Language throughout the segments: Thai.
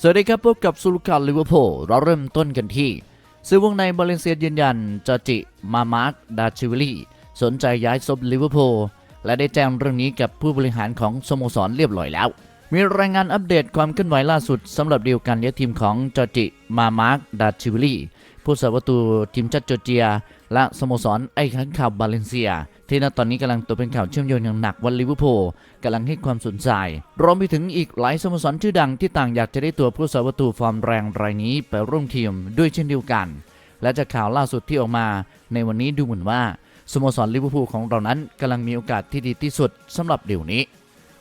สวัสดีครับพบกับสุลกาลิเวอร์พูลเราเริ่มต้นกันที่ซื้อวงในบาเลนเซียยืนยันจอจิมามาร์กดาชิวิลีสนใจย้ายซบลิเวอร์พูลและได้แจ้งเรื่องนี้กับผู้บริหารของสโมสรเรียบร้อยแล้ว มีรายงานอัปเดตความเคลื่อนไหวล่าสุดสำหรับเดีลการย้ายทีมของจอจิมามาร์กดาชิวิลีผู้สาประตูทีมชาติจอร์เจีย และสโมสรไอ้ขันข่าวบาเลนเซีย ที่ณตอนนี้กำลังตกเป็นข่าวเชื่อมโยงอย่างหนักวันลิเวอร์พูลกำลังให้ความสนใจรวมไปถึงอีกหลายสโมสรชื่อดังที่ต่างอยากจะได้ตัวผู้สาประตูฟอร์มแรงรายนี้ไปร่วมทีมด้วยเช่นเดียวกัน และจากข่าวล่าสุดที่ออกมา ในวันนี้ดูเหมือนว่าสโมสรลิเวอร์พูลของเรานั้นกำลังมีโอกาสที่ดีที่สุดสำหรับเดี๋ยวนี้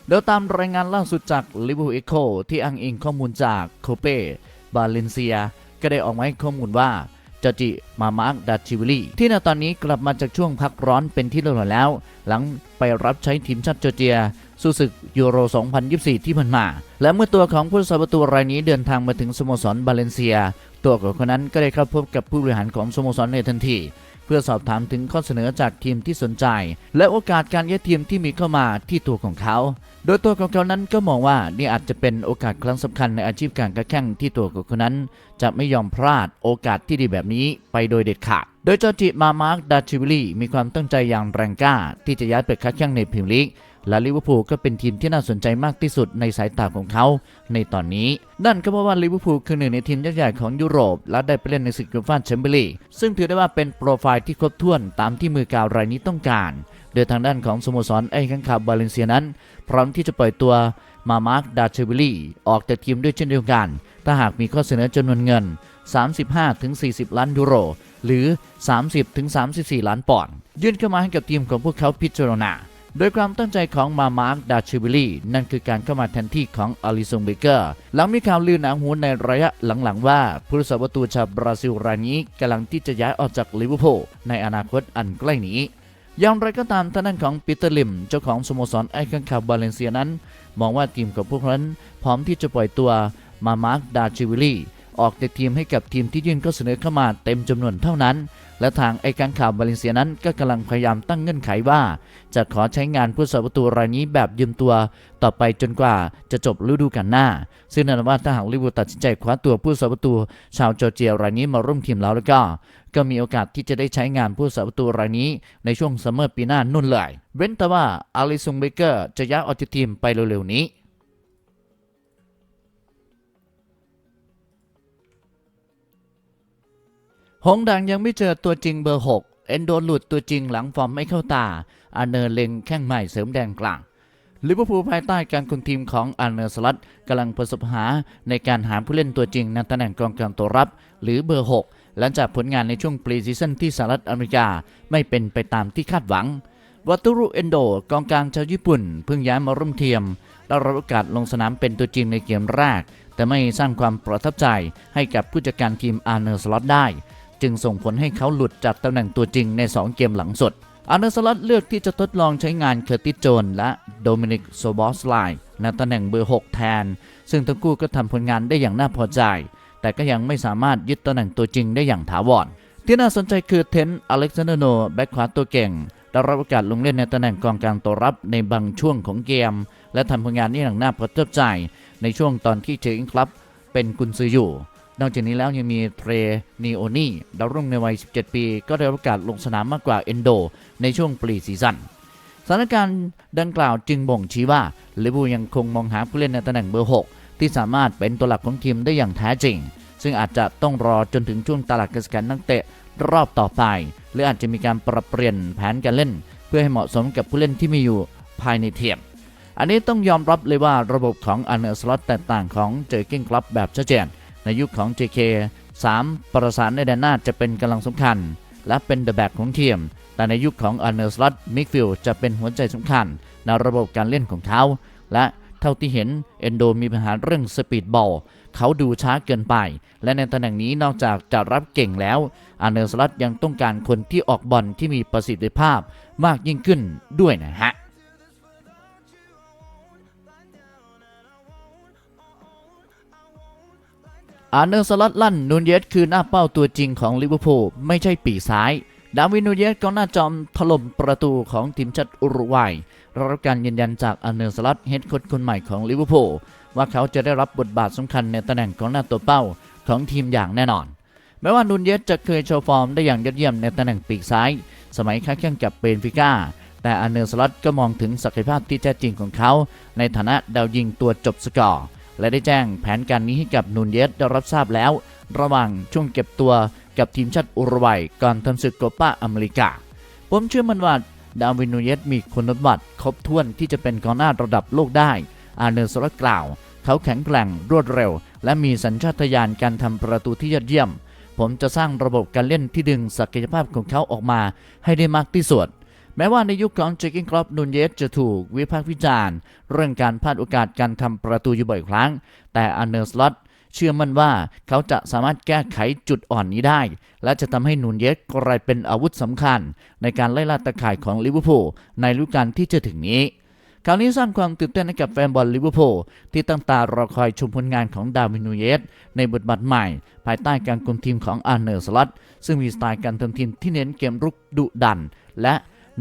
เดี๋ยวตามรายงานล่าสุดจากลิเวอร์พูลเอ็กโคที่อ้างอิงข้อมูลจากโคเป้บาเลนเซีย ก็ได้ออกมาให้ข้อมูลว่า จอจิมามาร์กดัชชิวิลีที่ในตอนนี้กลับมาจากช่วงพักร้อนเป็นที่เรียบร้อยแล้ว หลังไปรับใช้ทีมชาติจอร์เจียสู้ศึกยูโร 2024 ที่ผ่านมา และเมื่อตัวของผู้สาประตูรายนี้เดินทางมาถึงสโมสรบาเลนเซีย ตัวของคนนั้นก็ได้เข้าพบกับผู้บริหารของสโมสรในทันที เพื่อสอบถามถึงข้อเสนอจากทีมที่สนใจ และโอกาสการย้ายทีมที่มีเข้ามาที่ตัวของเขา โดยตัวของเขานั้นก็มองว่านี่อาจจะเป็นโอกาสครั้งสำคัญในอาชีพการกระแข่งที่ตัวของเขานั้น จะไม่ยอมพลาดโอกาสที่ดีแบบนี้ไปโดยเด็ดขาดโดยจอจิมามาร์กดาชิวิลีมีความตั้งใจอย่างแรงกล้า ที่จะย้ายไปค้าแข่งในพรีเมียร์ลีก และลิเวอร์พูลก็เป็นทีมที่น่าสนใจมากที่สุดในสายตาของเขา ในตอนนี้ นั่นก็เพราะว่าลิเวอร์พูลคือหนึ่งในทีมยักษ์ใหญ่ของยุโรป และได้ไปเล่นในศึกยูฟ่าแชมเปี้ยนลีกซึ่งถือได้ว่าเป็นโปรไฟล์ที่ครบถ้วนตามที่มือกาวรายนี้ต้องการ โดยทางด้านของสโมสรไอ้ข้างคาวบาเลนเซียนั้น พร้อมที่จะปล่อยตัวมามาร์กดาเชวิลีออกจากทีมด้วยเช่นเดียวกัน ถ้าหากมีข้อเสนอจำนวนเงิน 35-40 ล้านยูโร หรือ 30-34 ล้านปอนด์ยื่นเข้ามาให้กับทีมของพวกเขาพิจารณา โดยความตั้งใจของมามาร์กดาชิวิลีนั่นคือการเข้ามาแทนที่ของอลิซงเบเกอร์หลังมีข่าวลือหนาหูในระยะหลังๆว่าผู้รักษาประตูชาวบราซิลรายนี้กำลังที่จะย้ายออกจากลิเวอร์พูลในอนาคตอันใกล้นี้อย่างไรก็ตามท่านั้นของปีเตอร์ลิม เจ้าของสโมสรไอคอนคาบาเลนเซียนั้น มองว่าทีมของพวกนั้นพร้อมที่จะปล่อยตัวมามาร์กดาชิวิลีออกจากทีมให้กับทีมที่ยื่นข้อเสนอเข้ามาเต็มจำนวนเท่านั้น และทางไอการข่าวบาเลนเซียนั้นก็กำลังพยายามตั้งเงื่อนไขว่า จะขอใช้งานผู้สาประตูรายนี้แบบยืมตัว ต่อไปจนกว่าจะจบฤดูกาลหน้า ซึ่งนั่นหมายว่าถ้าหากลิเวอร์ตัดสินใจคว้าตัวผู้สาประตู ชาวจอร์เจียรายนี้มาร่วมทีมแล้วแล้วก็ ก็มีโอกาสที่จะได้ใช้งานผู้สาประตูรายนี้ในช่วงซัมเมอร์ปีหน้านุ่นเลยเว้นแต่ว่าอาริซุงเบเกอร์จะย้ายออกจากทีมไปเร็วๆนี้ หงดังยังไม่เจอตัวจริงเบอร์ 6 เอนโดหลุดตัวจริงหลังฟอร์มไม่เข้าตาอาเนอร์เล็งแข้งใหม่เสริมแดงกลางลิเวอร์พูลภายใต้การคุมทีมของอาร์เนอร์สลัดกำลังประสบหาในการหาผู้เล่นตัวจริงในตำแหน่งกองกลางตัวรับ หรือเบอร์ 6 หลังจากผลงานในช่วงปรีซีซั่นที่สหรัฐอเมริกาไม่เป็นไปตามที่คาดหวังวัตุรุเอนโดกองกลางชาวญี่ปุ่น เพิ่งย้ายมาร่วมทีมได้รับโอกาสลงสนามเป็นตัวจริงในเกมแรก แต่ไม่สร้างความประทับใจให้กับผู้จัดการทีมอาร์เนอร์สล็อตได้ จึงส่งผลให้เขาหลุดจากตำแหน่งตัวจริงใน 2 เกมหลังสุดอาร์เนอร์สล็อตเลือกที่จะทดลองใช้งานเคอร์ติโจนและโดมินิกโซบอสไลน์ในตำแหน่งเบอร์ 6 แทน ซึ่งทั้งคู่ก็ทำผลงานได้อย่างน่าพอใจ แต่ก็ยังไม่สามารถยึดตำแหน่งตัวจริงได้อย่างถาวร ที่น่าสนใจคือเทนอเล็กซานเดโนแบ็คขวาตัวเก่งได้รับโอกาสลงเล่นในตำแหน่งกองกลางตัวรับในบางช่วงของเกม และทำผลงานได้อย่างน่าประทับใจในช่วงตอนที่เจอิงครับเป็นกุนซืออยู่ นอกจากนี้แล้วยังมีเทรนีโอนี่ดาวรุ่งในวัย 17 ปี ก็ได้รับกาสลงสนามมากกว่าเอนโด ในช่วงปรีซีซั่นสถานการณ์ดังกล่าวจึงบ่งชี้ว่าลิเวอร์พูลยังคงมองหาผู้เล่นในตำแหน่งเบอร์ 6 ที่สามารถเป็นตัวหลักของทีมได้อย่างแท้จริง ซึ่งอาจจะต้องรอจนถึงช่วงตลาดกระแสกันนักเตะรอบต่อไป หรืออาจจะมีการปรับเปลี่ยนแผนการเล่น เพื่อให้เหมาะสมกับผู้เล่นที่มีอยู่ภายในทีมอันนี้ต้องยอมรับเลยว่าระบบของอันเนอร์สล็อตแตกต่างของเจอกิ้งคลับแบบชัดเจน ในยุคของ JK 3 ประสานในแดนหน้าจะเป็นกำลังสำคัญ และเป็นเดอะแบ็กของทีม แต่ในยุคของอันเนอร์สล็อตมิกฟิลจะเป็นหัวใจสำคัญ ในระบบการเล่นของเขา และเท่าที่เห็นเอนโดมีปัญหาเรื่องสปีดบอลเขาดูช้าเกินไป และในตำแหน่งนี้นอกจากจะรับเก่งแล้วอันเนอร์สล็อตยังต้องการคนที่ออกบอลที่มีประสิทธิภาพมากยิ่งขึ้นด้วยนะฮะ อาร์เนอร์สลัดลั่นนูนเยสคือหน้าเป้าตัวจริงของลิเวอร์พูลไม่ใช่ปีซ้าย ดาวินนูนเยสกองหน้าจอมถล่มประตูของทีมชาติอุรุกวัยรับการยืนยันจากอาร์เนอร์สลัดเฮดโค้ชคนใหม่ของลิเวอร์พูลว่าเขาจะได้รับบทบาทสำคัญในตำแหน่งของหน้าตัวเป้าของทีมอย่างแน่นอนแม้ว่านูนเยสจะเคยโชว์ฟอร์มได้อย่างยอดเยี่ยมในตำแหน่งปีกซ้าย สมัยค้าแข่งกับเบนฟิก้าแต่อาเนอร์สล็อตก็มองถึงศักยภาพที่แท้จริงของเขา ในฐานะดาวยิงตัวจบสกอร์ และได้แจ้งแผนการนี้ให้กับนูนเยสได้รับทราบแล้ว ระหว่างช่วงเก็บตัวกับทีมชาติอุรุกวัยก่อนทำศึกโกปาอเมริกา ผมเชื่อมันว่าดาวินนูเยสมีคุณสมบัติครบถ้วนที่จะเป็นกองหน้าระดับโลกได้ อาเนอร์สลกล่าว เขาแข็งแกร่งรวดเร็ว และมีสัญชาตญาณการทำประตูที่ยอดเยี่ยม ผมจะสร้างระบบการเล่นที่ดึงศักยภาพของเขาออกมาให้ได้มากที่สุด แม้ว่าในยุคของเจคิงครอปนูนเยสจะถูกวิพากษ์วิจารณ์ เรื่องการพลาดโอกาสการทำประตูอยู่บ่อยครั้ง แต่อันเนอร์สล็อตเชื่อมั่นว่าเขาจะสามารถแก้ไขจุดอ่อนนี้ได้ และจะทำให้นูนเยสกลายเป็นอาวุธสำคัญ ในการไล่ล่าตะข่ายของลิเวอร์พูลในฤดูกาลที่จะถึงนี้คราวนี้สร้างความตื่นเต้นให้กับแฟนบอลลิเวอร์พูลที่ตั้งตารอคอยชมผลงานของดาวินนูเยสในบทบาทใหม่ ภายใต้การคุมทีมของอาร์เนอร์สลอตซึ่งมีสไตล์การทำทีมที่เน้นเกมรุกดุดัน และ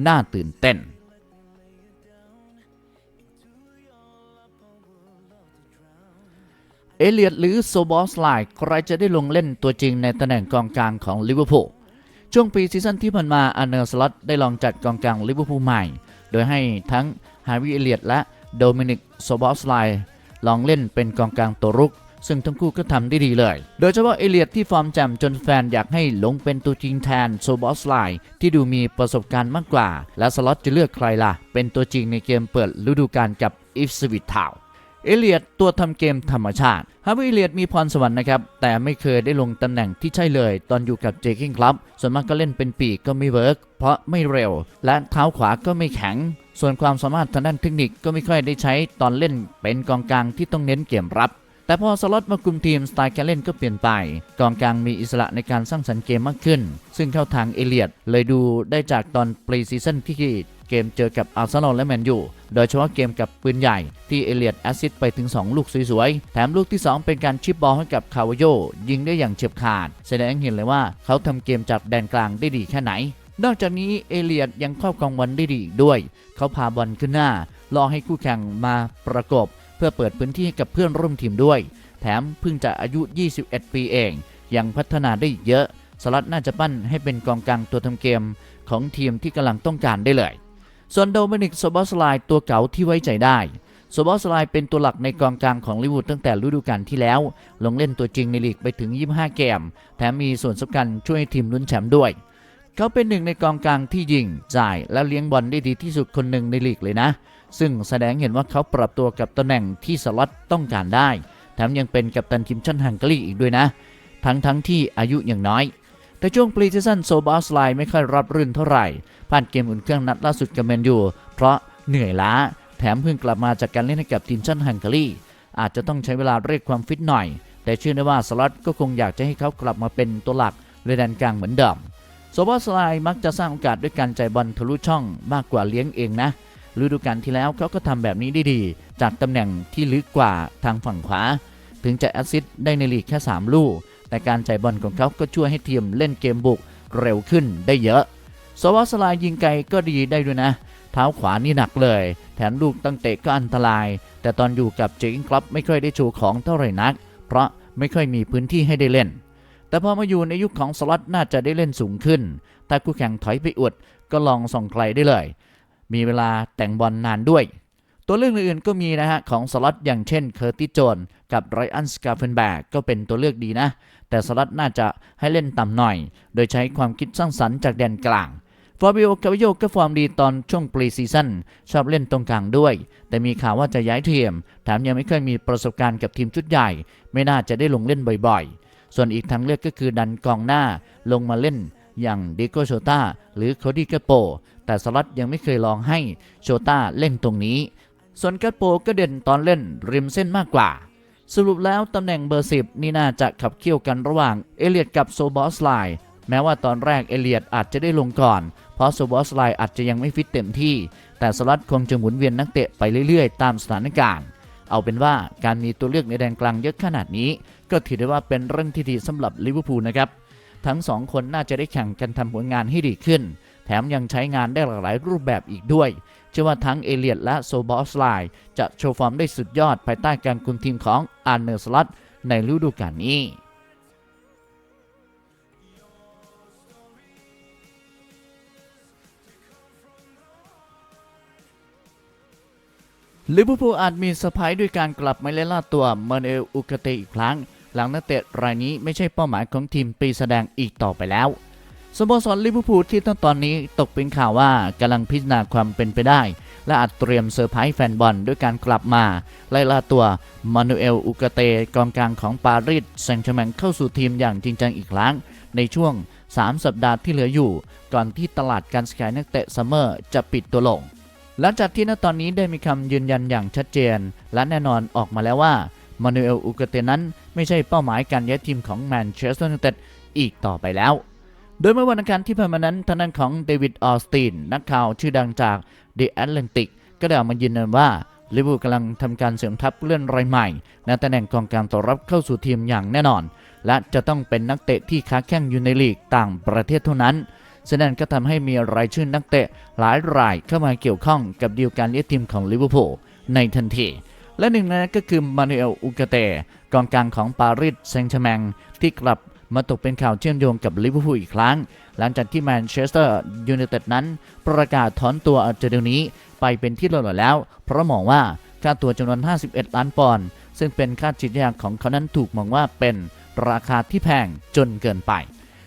น่าตื่นเต้น เอเลียดหรือโซบอสไลน์ใครจะได้ลงเล่นตัวจริงในตำแหน่งกองกลางของลิเวอร์พูลช่วงปีซีซั่นที่ผ่านมาอาร์เนอร์สล็อตได้ลองจัดกองกลางลิเวอร์พูลใหม่ โดยให้ทั้งฮาร์วีเอเลียดและโดมินิกโซบอสไลน์ลองเล่นเป็นกองกลางตัวรุก ซึ่งทั้งคู่ก็ทำได้ดีเลย โดยเฉพาะเอเลียดที่ฟอร์มแจ่มจนแฟนอยากให้ลงเป็นตัวจริงแทนโซบอสไลน์ที่ดูมีประสบการณ์มากกว่า และสล็อตจะเลือกใครล่ะ เป็นตัวจริงในเกมเปิดฤดูกาลกับอิฟสวิตทาวเอเลียดตัวทำเกมธรรมชาติฮาร์วีเอเลียดมีพรสวรรค์นะครับ แต่ไม่เคยได้ลงตำแหน่งที่ใช่เลย ตอนอยู่กับเจคิงครับ ส่วนมากก็เล่นเป็นปีกก็ไม่เวิร์กเพราะไม่เร็ว และเท้าขวาก็ไม่แข็ง ส่วนความสามารถทางด้านเทคนิคก็ไม่ค่อยได้ใช้ตอนเล่นเป็นกองกลางที่ต้องเน้นเกมรับ แต่พอสล็อตมาคุมทีมสไตล์การเล่นก็เปลี่ยนไป กองกลางมีอิสระในการสร้างสรรค์เกมมากขึ้น ซึ่งเข้าทางเอเลียดเลยดูได้จากตอนปรีซีซั่นที่เกมเจอกับอาร์เซนอลและแมนยูโดยเฉพาะเกมกับปืนใหญ่ ที่เอเลียดแอซิสไปถึง 2 ลูกสวยๆ แถมลูกที่ 2 เป็นการชิปบอลให้กับคาวโย ยิงได้อย่างเฉียบขาด แสดงให้เห็นเลยว่าเขาทำเกมจากแดนกลางได้ดีแค่ไหน นอกจากนี้เอเลียดยังครอบครองบอลได้ดีอีกด้วย เขาพาบอลขึ้นหน้ารอให้คู่แข่งมาประกบ เพื่อเปิดพื้นที่ให้กับเพื่อนร่วมทีมด้วย แถมเพิ่งจะอายุ 21 ปีเอง ยังพัฒนาได้อีกเยอะ สลัดน่าจะปั้นให้เป็นกองกลางตัวทำเกมของทีมที่กำลังต้องการได้เลย ส่วนโดมินิกโซบอสไลตัวเก่าที่ไว้ใจได้โซบอสไลเป็นตัวหลักในกองกลางของลิเวอร์พูลตั้งแต่ฤดูกาลที่แล้ว ลงเล่นตัวจริงในลีกไปถึง 25 เกม แถมมีส่วนสำคัญช่วยทีมลุ้นแชมป์ด้วย เขาเป็นหนึ่งในกองกลางที่ยิง จ่ายและเลี้ยงบอลได้ดีที่สุดคนหนึ่งในลีกเลยนะ ซึ่งแสดงเห็นว่าเขาปรับตัวกับตำแหน่งที่สล็อตต้องการได้ แถมยังเป็นกัปตันทีมชาติฮังการีอีกด้วยนะ ทั้งทั้งที่อายุยังน้อย แต่ช่วงปรีซีซั่นโซบอสไลไม่ค่อยรับรื่นเท่าไหร่ ผ่านเกมอุ่นเครื่องนัดล่าสุดกับแมนยู เพราะเหนื่อยล้า แถมเพิ่งกลับมาจากการเล่นให้กับทีมชาติฮังการี อาจจะต้องใช้เวลาเรียกความฟิตหน่อย แต่เชื่อได้ว่าสล็อตก็คงอยากจะให้เขากลับมาเป็นตัวหลักในแดนกลางเหมือนเดิมโซบอสไลมักจะสร้างโอกาสด้วยการใจบอลทะลุช่องมากกว่าเลี้ยงเองนะ ฤดูกาลที่แล้วเขาก็ทำแบบนี้ได้ดี จากตำแหน่งที่ลึกกว่าทางฝั่งขวา ถึงจะแอสซิสได้ในลีกแค่ 3 ลูก แต่การจ่ายบอลของเขาก็ช่วยให้ทีมเล่นเกมบุกเร็วขึ้นได้เยอะโซวาสลายยิงไกลก็ดีได้ด้วยนะ เท้าขวานี่หนักเลย แถมลูกตั้งเตะก็อันตราย แต่ตอนอยู่กับเจคิงคลับไม่ค่อยได้โชว์ของเท่าไหร่นัก เพราะไม่ค่อยมีพื้นที่ให้ได้เล่น แต่พอมาอยู่ในยุคของสล็อตน่าจะได้เล่นสูงขึ้นถ้าคู่แข่งถอยไปอวดก็ลองส่องไกลได้เลย มีเวลาแต่งบอลนานด้วย ตัวเลือกอื่นๆก็มีนะฮะ ของสล็อตอย่างเช่นเคอร์ติสโจนกับไรอันสกาเฟนแบกก็เป็นตัวเลือกดีนะ แต่สล็อตน่าจะให้เล่นต่ำหน่อย โดยใช้ความคิดสร้างสรรค์จากแดนกลางฟาบิโอกาวิโยก็ฟอร์มดีตอนช่วงปรีซีซั่นชอบเล่นตรงกลางด้วย แต่มีข่าวว่าจะย้ายทีมแถมยังไม่เคยมีประสบการณ์กับทีมชุดใหญ่ ไม่น่าจะได้ลงเล่นบ่อยๆ ส่วนอีกทางเลือกก็คือดันกองหน้าลงมาเล่นอย่างดิโกโชตาหรือโคดี้กาโป แต่สล็อตยังไม่เคยลองให้โชต้าเล่นตรงนี้ ส่วนกัตโปก็เด่นตอนเล่นริมเส้นมากกว่า สรุปแล้วตำแหน่งเบอร์สิบนี่น่าจะขับเคี่ยวกันระหว่างเอเลียดกับโซบอสไลแม้ว่าตอนแรกเอเลียดอาจจะได้ลงก่อน เพราะโซบอสไลอาจจะยังไม่ฟิตเต็มที่ แต่สลัดคงจะหมุนเวียนนักเตะไปเรื่อยๆ ตามสถานการณ์เอาเป็นว่าการมีตัวเลือกในแดนกลางเยอะขนาดนี้ ก็ถือได้ว่าเป็นเรื่องที่ดีสำหรับลิเวอร์พูลนะครับ ทั้งสองคนน่าจะได้แข่งกันทำผลงานให้ดีขึ้น แถมยังใช้งานได้หลากหลายรูปแบบอีกด้วย เชื่อว่าทั้งเอเลียดและโซบอสไลจะโชว์ฟอร์มได้สุดยอดภายใต้การคุมทีมของอาร์เนอร์สลัตในฤดูกาลนี้ลิเวอร์พูลอาจมีเซอร์ไพรส์ด้วยการกลับมาเล่นล่าตัวเมเนลอุกเตอีกครั้ง หลังนักเตะรายนี้ไม่ใช่เป้าหมายของทีมปีแสดงอีกต่อไปแล้ว สโมสรลิเวอร์พูลที่ตั้งตอนนี้ตกเป็นข่าวว่ากำลังพิจารณาความเป็นไปได้ และอาจเตรียมเซอร์ไพรส์แฟนบอลด้วยการกลับมา ไล่ล่าตัวมานูเอลอุกเตกองกลางของปารีสแซงต์แชแมงเข้าสู่ทีมอย่างจริงจังอีกครั้ง ในช่วง 3 สัปดาห์ที่เหลืออยู่ ก่อนที่ตลาดการขายนักเตะซัมเมอร์จะปิดตัวลง หลังจากที่ณตอนนี้ได้มีคำยืนยันอย่างชัดเจน และแน่นอนออกมาแล้วว่ามานูเอลอุกเตนั้นไม่ใช่เป้าหมายการย้ายทีมของแมนเชสเตอร์ยูไนเต็ดอีกต่อไปแล้ว โดยเมื่อวันอังคารที่ผ่านมานั้นทางด้านของเดวิดออสตินนักข่าวชื่อดังจาก The Atlantic ก็ได้ออกมายืนยันว่าลิเวอร์พูลกำลังทำการเสริมทัพเลื่อนรายใหม่ในตำแหน่งกองกลางต่อรับเข้าสู่ทีมอย่างแน่นอน และจะต้องเป็นนักเตะที่ค้าแข่งอยู่ในลีกต่างประเทศเท่านั้นฉะนั้นก็ทำให้มีรายชื่อนักเตะหลายรายเข้ามาเกี่ยวข้องกับดีลการเลี้ยงทีมของลิเวอร์พูลในทันที และหนึ่งในนั้นก็คือมานูเอลอุกเตกองกลางของปารีสแซงต์แชร์แมงที่กลับ มาตกเป็นข่าวเชื่อมโยงกับลิเวอร์พูลอีกครั้ง หลังจากที่แมนเชสเตอร์ยูไนเต็ดนั้น ประกาศถอนตัวจากเดี๋ยวนี้ไปเป็นที่เรียบร้อยแล้ว เพราะมองว่าค่าตัวจำนวน 51 ล้านปอนด์ซึ่งเป็นค่าจิตยาของเขานั้นถูกมองว่าเป็นราคาที่แพงจนเกินไป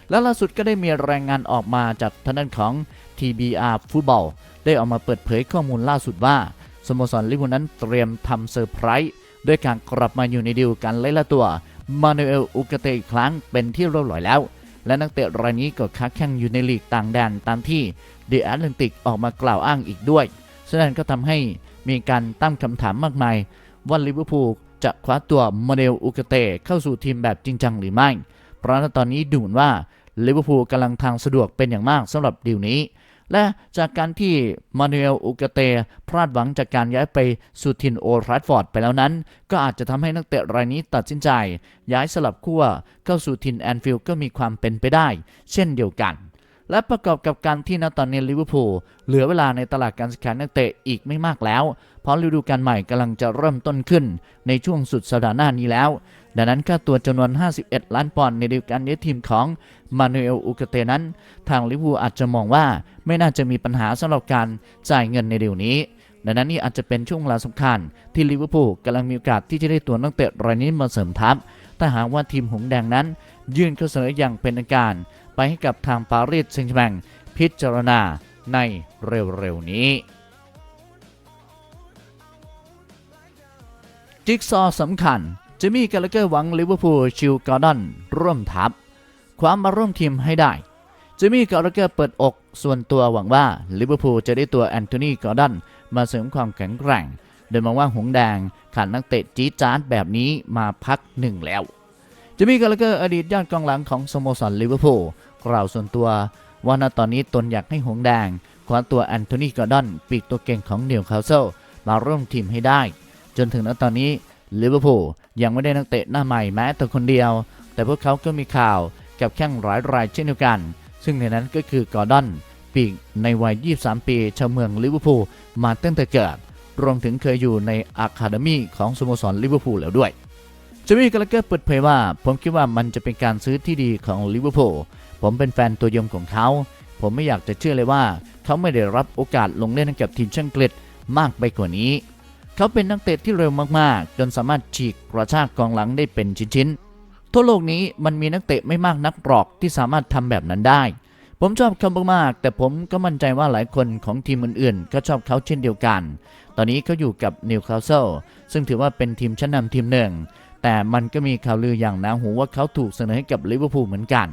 และล่าสุดก็ได้มีรายงานออกมาจากทางด้านของ TBR ฟุตบอลได้ออกมาเปิดเผยข้อมูลล่าสุดว่าสโมสรลิเวอร์พูลนั้นเตรียมทำเซอร์ไพรส์ด้วยการกลับมาอยู่ในดีลการไล่ล่าตัว มานูเอลอุกเตอีกครั้งเป็นที่เรียบร้อยแล้ว และนักเตะรายนี้ก็ค้าแข่งอยู่ในลีกต่างแดนตามที่ The Atlantic ออกมากล่าวอ้างอีกด้วยฉะนั้นก็ทำให้มีการตั้งคำถามมากมาย ว่าลิเวอร์พูลจะคว้าตัวโมเดลอุกเตเข้าสู่ทีมแบบจริงจังหรือไม่ เพราะตอนนี้ดูเหมือนว่าลิเวอร์พูลกำลังทางสะดวกเป็นอย่างมากสำหรับดีลนี้ และจากการที่มานูเอลอุกเตพลาดหวังจากการย้ายไปสู่ทินโอแทรัฟฟอร์ดไปแล้วนั้น ก็อาจจะทำให้นักเตะรายนี้ตัดสินใจ ย้ายสลับขั้วเข้าสู่ทินแอนฟิลด์ก็มีความเป็นไปได้ เช่นเดียวกัน และประกอบกับการที่ณตอนนี้ลิเวอร์พูลเหลือเวลาในตลาดการซื้อขายนักเตะอีกไม่มากแล้ว เพราะฤดูกาลใหม่กำลังจะเริ่มต้นขึ้นในช่วงสุดสัปดาห์หน้านี้แล้ว ดังนั้นค่าตัวจำนวน 51 ล้านปอนด์ในฤดูกาลนี้ทีมของมานูเอลอุกเตนั้น ทางลิเวอร์พูลอาจจะมองว่าไม่น่าจะมีปัญหาสำหรับการจ่ายเงินในเดี๋ยวนี้ดังนั้นนี่อาจจะเป็นช่วงเวลาสำคัญ ที่ลิเวอร์พูลกำลังมีโอกาสที่จะได้ตัวนักเตะรายนี้มาเสริมทัพถ้าหากว่าทีมหงส์แดงนั้น ยื่นข้อเสนออย่างเป็นทางการ ไปให้กับทางปารีสแซงต์แชร์แมงพิจารณาในเร็วๆนี้ จิ๊กซอว์สำคัญจะมีกาลเกอร์หวังลิเวอร์พูลชิลกอร์ดอนร่วมทัพ ความมาร่วมทีมให้ได้จะมีกาลเกอร์เปิดอกส่วนตัวหวังว่าลิเวอร์พูลจะได้ตัวแอนโทนีกอร์ดอนมาเสริมความแข็งแกร่ง โดยมองว่าหงส์แดงขาดนักเตะจี๊ดจ๊าดแบบนี้มาพักหนึ่งแล้วจะมีกาลเกอร์อดีตยอดกองหลังของสโมสรลิเวอร์พูล กล่าวส่วนตัว ว่าณตอนนี้ตนอยากให้หงแดงคว้าตัวแอนโทนีกอร์ดอนปีกตัวเก่งของนิวคาเซลมาร่วมทีมให้ได้ จนถึงณตอนนี้ลิเวอร์พูลยังไม่ได้นักเตะหน้าใหม่แม้แต่คนเดียว แต่พวกเขาก็มีข่าวกับแข้งหลายรายเช่นเดียวกัน ซึ่งในนั้นก็คือกอร์ดอนปีกในวัย 23 ปีชาวเมืองลิเวอร์พูลมาตั้งแต่เกิด รวมถึงเคยอยู่ในอะคาเดมีของสโมสรลิเวอร์พูลแล้วด้วยจะมีกาลเกอร์เปิดเผยว่า ผมคิดว่ามันจะเป็นการซื้อที่ดีของลิเวอร์พูล ผมเป็นแฟนตัวยงของเขา ผมไม่อยากจะเชื่อเลยว่า เขาไม่ได้รับโอกาสลงเล่นให้กับทีมช่างกฤษมากไปกว่านี้ เขาเป็นนักเตะที่เร็วมากๆ จนสามารถฉีกกระชากกองหลังได้เป็นชิ้นๆ ทั่วโลกนี้มันมีนักเตะไม่มากนักหรอกที่สามารถทำแบบนั้นได้ ผมชอบเขามากๆ แต่ผมก็มั่นใจว่าหลายคนของทีมอื่นๆ ก็ชอบเขาเช่นเดียวกัน ตอนนี้เขาอยู่กับนิวคาสเซิลซึ่งถือว่าเป็นทีมชั้นนำทีมหนึ่ง แต่มันก็มีข่าวลืออย่างหนาหูว่าเขาถูกเสนอให้กับลิเวอร์พูลเหมือนกัน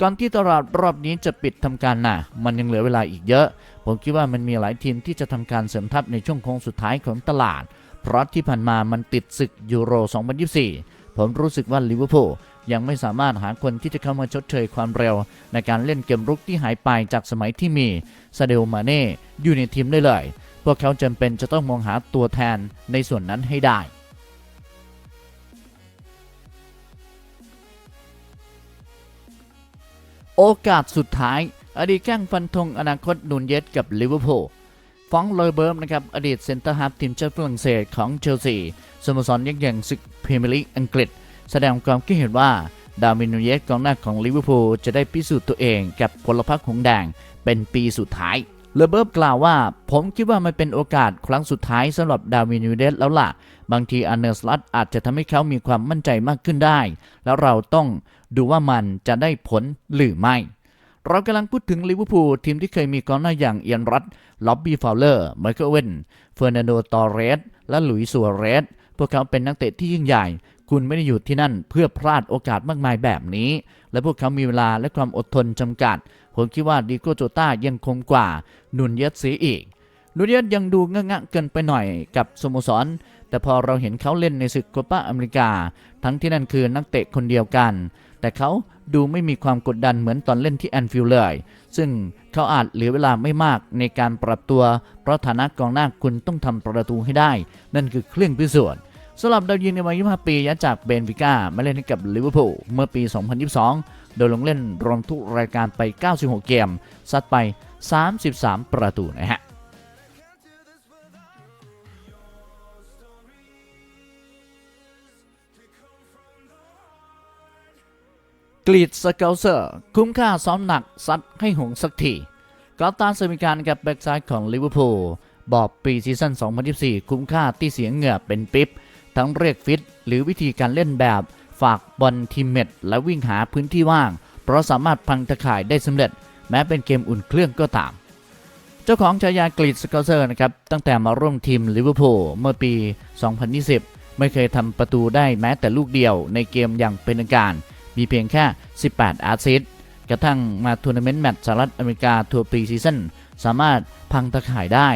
ก่อนที่ตลาดรอบนี้จะปิดทำการน่ะ มันยังเหลือเวลาอีกเยอะ ผมคิดว่ามันมีหลายทีมที่จะทำการเสริมทัพในช่วงโค้งสุดท้ายของตลาด เพราะที่ผ่านมามันติดศึกยูโร 2024 ผมรู้สึกว่าลิเวอร์พูลยังไม่สามารถหาคนที่จะเข้ามาชดเชยความเร็ว ในการเล่นเกมรุกที่หายไปจากสมัยที่มีซาเดลมาเน่อยู่ในทีมได้เลย พวกเขาจำเป็นจะต้องมองหาตัวแทนในส่วนนั้นให้ได้ โอกาสสุดท้าย อดีตแข้งฟันธงอนาคตนูนเยสกับลิเวอร์พูลฟองเลอเบิร์มนะครับ อดีตเซนเตอร์ฮาฟทีมชาติฝรั่งเศสของเชลซีสโมสรยักษ์ใหญ่ศึกพรีเมียร์ลีกอังกฤษ แสดงความคิดเห็นว่าดาวินนูเยสกองหน้าของลิเวอร์พูลจะได้พิสูจน์ตัวเองกับพลพรรคหงแดงเป็นปีสุดท้ายเลเบิร์บกล่าวว่า ผมคิดว่ามันเป็นโอกาสครั้งสุดท้ายสำหรับดาวินูเยสแล้วล่ะ บางทีอันเนอร์สลัตอาจจะทำให้เขามีความมั่นใจมากขึ้นได้ แล้วเราต้อง ดูว่ามันจะได้ผลหรือไม่ เรากำลังพูดถึงลิเวอร์พูลทีมที่เคยมีกองหน้าอย่างเอียนรัตล็อบบี้ฟาวเลอร์ไมเคิลเวนเฟอร์นันโดตอเรส และหลุยส์ซัวเรส พวกเขาเป็นนักเตะที่ยิ่งใหญ่ คุณไม่ได้อยู่ที่นั่นเพื่อพลาดโอกาสมากมายแบบนี้ และพวกเขามีเวลาและความอดทนจำกัด ผมคิดว่าดีโกโจต้ายังคงกว่านุนเยสเสียอีกนุนเยสยังดูงะๆเกินไปหน่อยกับสโมสร แต่พอเราเห็นเขาเล่นในศึกโคปาอเมริกา ทั้งที่นั่นคือนักเตะคนเดียวกัน แต่เขาดูไม่มีความกดดันเหมือนตอนเล่นที่แอนฟิลด์เลย ซึ่งเขาอาจเหลือเวลาไม่มากในการปรับตัว เพราะฐานะกองหน้าคุณต้องทำประตูให้ได้ นั่นคือเครื่องพิสูจน์สำหรับดาวยิงในวัย 25 ปีย้ายจากเบนฟิก้ามาเล่นให้กับลิเวอร์พูลเมื่อปี 2022 โดยลงเล่นรวมทุกรายการไป 96 เกม ซัดไป 33 ประตูนะฮะ กรีดสเกลเซอร์ คุ้มค่าซ้อมหนักซัดให้หงสักทีกอตตาเซมิการกับแบ็กซ้ายของลิเวอร์พูลบอกปีซีซั่น 2024 คุ้มค่าที่เสียงเหงื่อเป็นปิ๊บ ทั้งเรียกฟิต หรือวิธีการเล่นแบบ ฝากบอลทีมเมตและวิ่งหาพื้นที่ว่าง เพราะสามารถพังตะข่ายได้สำเร็จ แม้เป็นเกมอุ่นเครื่องก็ตาม เจ้าของฉายากรีดสเกลเซอร์นะครับ ตั้งแต่มาร่วมทีมลิเวอร์พูลเมื่อปี 2020 ไม่เคยทำประตูได้แม้แต่ลูกเดียวในเกมอย่างเป็นทางการ มีเพียงแค่ 18 อาซิสต์กระทั่งมาทัวร์นาเมนต์แมตช์สหรัฐอเมริกาทัวร์ปีซีซั่นสามารถพังตะข่ายได้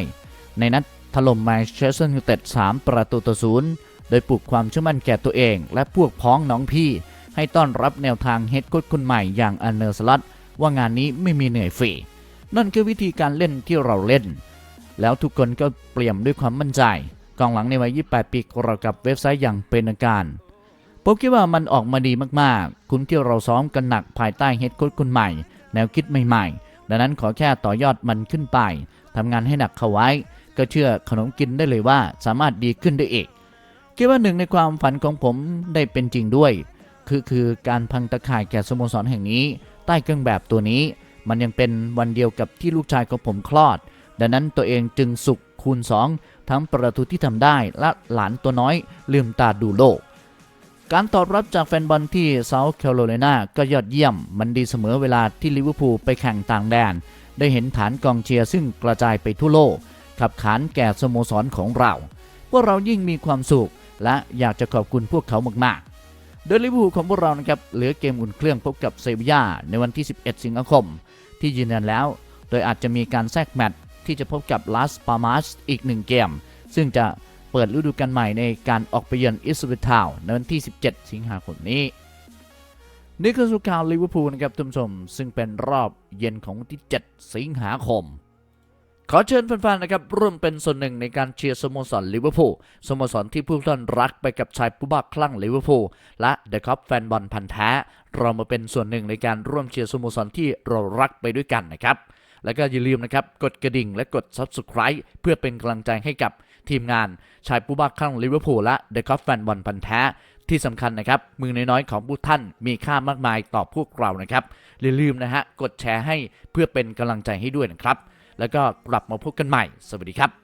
ในนัดถล่มแมนเชสเตอร์ยูไนเต็ด 3 ประตูต่อศูนย์โดยปลุกความเชื่อมั่นแก่ตัวเอง และพวกพ้องน้องพี่ ให้ต้อนรับแนวทางเฮดโค้ชคนใหม่อย่างอันเนอร์สลัตว่างานนี้ไม่มีเหนื่อยฟรีนั่นคือวิธีการเล่นที่เราเล่น แล้วทุกคนก็เปลี่ยมด้วยความมั่นใจ กองหลังในวัย 28 ปีของเรกับเว็บไซต์อย่างเป็นทางการ ผมคิดว่ามันออกมาดีมากๆ คุณที่เราซ้อมกันหนักภายใต้เฮดโค้ชคนใหม่ แนวคิดใหม่ๆ ดังนั้นขอแค่ต่อยอดมันขึ้นไปทำงานให้หนักเข้าไว้ ก็เชื่อขนมกินได้เลยว่าสามารถดีขึ้นได้อีก คิดว่าหนึ่งในความฝันของผมได้เป็นจริงด้วย คือคือการพังตะข่ายแก่สโมสรแห่งนี้ ใต้เครื่องแบบตัวนี้ มันยังเป็นวันเดียวกับที่ลูกชายของผมคลอด ดังนั้นตัวเองจึงสุขคูณ 2 ทั้งประตูที่ทำได้และหลานตัวน้อยลืมตาดูโลก การตอบรับจากแฟนบอลที่เซาท์แคโรไลนาก็ยอดเยี่ยม มันดีเสมอเวลาที่ลิเวอร์พูลไปแข่งต่างแดน ได้เห็นฐานกองเชียร์ซึ่งกระจายไปทั่วโลก ขับขานแก่สโมสรของเราพวกเรายิ่งมีความสุข และอยากจะขอบคุณพวกเขามากๆ โดยลิเวอร์พูลของพวกเรานะครับเหลือเกมอุ่นเครื่องพบกับเซบียาในวันที่ 11 สิงหาคม ที่ยืนยันแล้ว โดยอาจจะมีการแทรกแมตช์ที่จะพบกับลาสปามาสอีกหนึ่งเกม ซึ่งจะ เปิดฤดูกาลใหม่ในการออกไปเยือนอิสเวทาวในวันที่ 17 สิงหาคมนี้ นี่คือสุข่าวลิเวอร์พูลนะครับท่านผู้ชม ซึ่งเป็นรอบเย็นของวันที่ 7 สิงหาคม ขอเชิญแฟนๆนะครับร่วมเป็นส่วนหนึ่งในการเชียร์สโมสรลิเวอร์พูลสโมสรที่ผู้ท่านรักไปกับชายผู้บ้าคลั่งลิเวอร์พูลและเดอะคัพแฟนบอลพันธ์แท้ เรามาเป็นส่วนหนึ่งในการร่วมเชียร์สโมสรที่เรารักไปด้วยกันนะครับแล้วก็อย่าลืมนะครับ กดกระดิ่งและกด Subscribe เพื่อเป็นกำลังใจให้กับ ทีมงานชายผู้บ้าคลั่งลิเวอร์พูลและเดอะคอฟแฟนบอลพันธ์แท้ที่สำคัญนะครับ มือน้อยๆของผู้ท่านมีค่ามากมายต่อพวกเรานะครับอย่าลืมนะฮะกดแชร์ให้เพื่อเป็นกำลังใจให้ด้วยนะครับ แล้วก็กลับมาพบกันใหม่ สวัสดีครับ